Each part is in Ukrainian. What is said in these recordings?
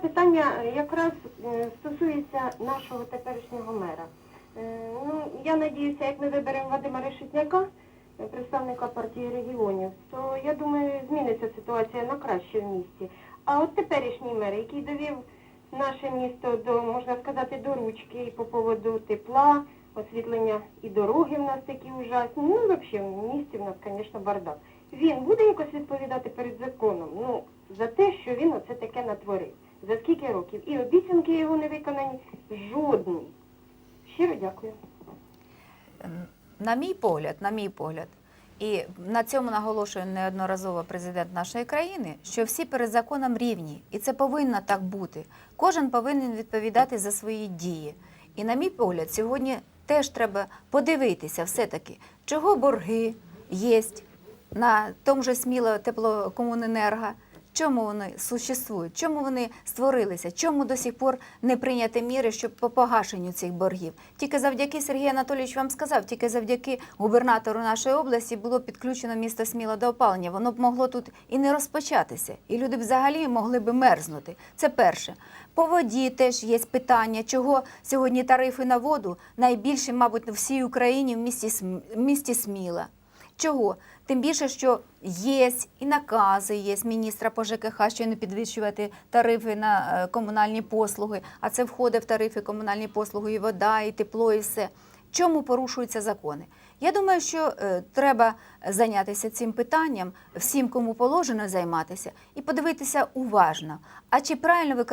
питання е, якраз е, стосується нашого теперішнього мера. Е, Ну, я надіюся, як ми виберемо Вадима Решетняка, представника партії регіонів, то я думаю, зміниться ситуація на краще в місті. А от теперішній мер, який довів наше місто до, можна сказати, до ручки по поводу тепла, освітлення і дороги в нас такі ужасні. Ну, взагалі, в місті в нас, звісно, бардак. Він буде якось відповідати перед законом, ну, за те, що він оце таке натворив. За скільки років? І обіцянки його не виконані жодні. Щиро дякую. На мій погляд, на мій погляд, і на цьому наголошує неодноразово президент нашої країни, що всі перед законом рівні, і це повинно так бути. Кожен повинен відповідати за свої дії. І на мій погляд, сьогодні теж треба подивитися все-таки, чого борги є на тому же сміло теплокомуненерго, чому вони существують, чому вони створилися, чому до сих пор не прийняті міри щоб по погашенню цих боргів. Тільки завдяки Сергій Анатолійович вам сказав, тільки завдяки губернатору нашої області було підключено місто Сміло до опалення. Воно б могло тут і не розпочатися, і люди б взагалі могли б мерзнути. Це перше. По воді теж є питання, чого сьогодні тарифи на воду найбільші, мабуть, в всій Україні в місті, в місті Сміла. Чого? Тим більше, що є і накази є міністра по ЖКХ, що не підвищувати тарифи на е, комунальні послуги, а це входить в тарифи комунальні послуги, і вода, і тепло, і все. Чому порушуються закони? Я думаю, що е, треба зайнятися цим питанням, всім, кому положено займатися, і подивитися уважно. А чи правильно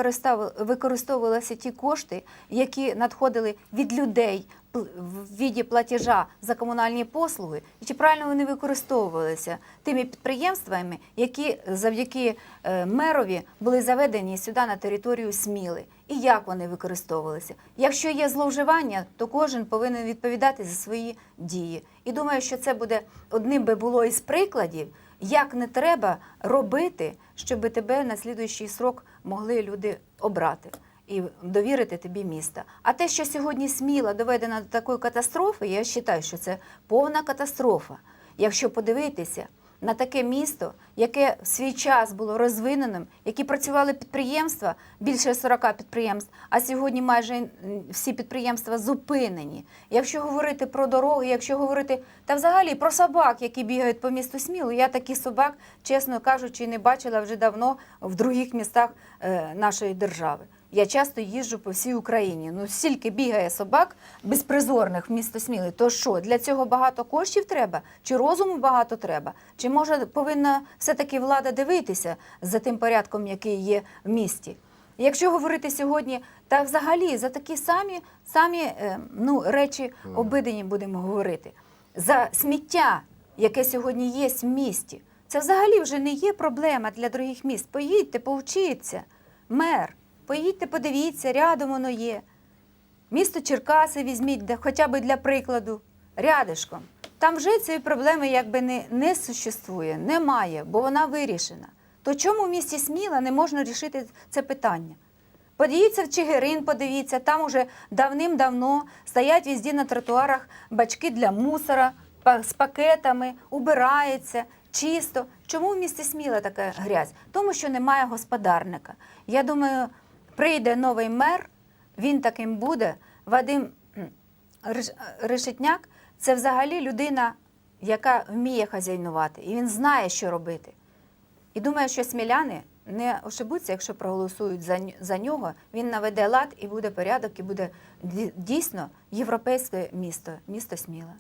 використовувалися ті кошти, які надходили від людей в віді платежа за комунальні послуги, і чи правильно вони використовувалися тими підприємствами, які завдяки е, мерові були заведені сюди на територію Сміли, і як вони використовувалися? Якщо є зловживання, то кожен повинен відповідати за свої дії. І думаю, що це буде одним би було із прикладів, як не треба робити, щоб тебе на слідуючий срок могли люди обрати і довірити тобі місто. А те, що сьогодні сміло доведено до такої катастрофи, я вважаю, що це повна катастрофа. Якщо подивитися на таке місто, яке в свій час було розвиненим, які працювали підприємства, більше 40 підприємств, а сьогодні майже всі підприємства зупинені. Якщо говорити про дороги, якщо говорити та взагалі про собак, які бігають по місту Смілу, я таких собак, чесно кажучи, не бачила вже давно в других містах е, нашої держави. Я часто їжджу по всій Україні. Ну стільки бігає собак безпризорних в місто Сміли. То що для цього багато коштів треба? Чи розуму багато треба? Чи може повинна все-таки влада дивитися за тим порядком, який є в місті? Якщо говорити сьогодні, та взагалі за такі самі, самі е, ну, речі обидені будемо говорити. За сміття, яке сьогодні є в місті, це взагалі вже не є проблема для других міст. Поїдьте, повчіться, мер. Поїдьте, подивіться, рядом воно є. Місто Черкаси візьміть, хоча б для прикладу, рядишком. Там вже цієї проблеми якби не, не существує, немає, бо вона вирішена. То чому в місті Сміла не можна рішити це питання? Подивіться в Чигирин, подивіться, там уже давним-давно стоять везде на тротуарах бачки для мусора з пакетами, убирається, чисто. Чому в місті Сміла така грязь? Тому що немає господарника. Я думаю, прийде новий мер, він таким буде. Вадим Решетняк це взагалі людина, яка вміє хазяйнувати, і він знає, що робити. І думаю, що сміляни не ошибуться, якщо проголосують за, за нього. Він наведе лад і буде порядок, і буде дійсно європейське місто, місто Сміла.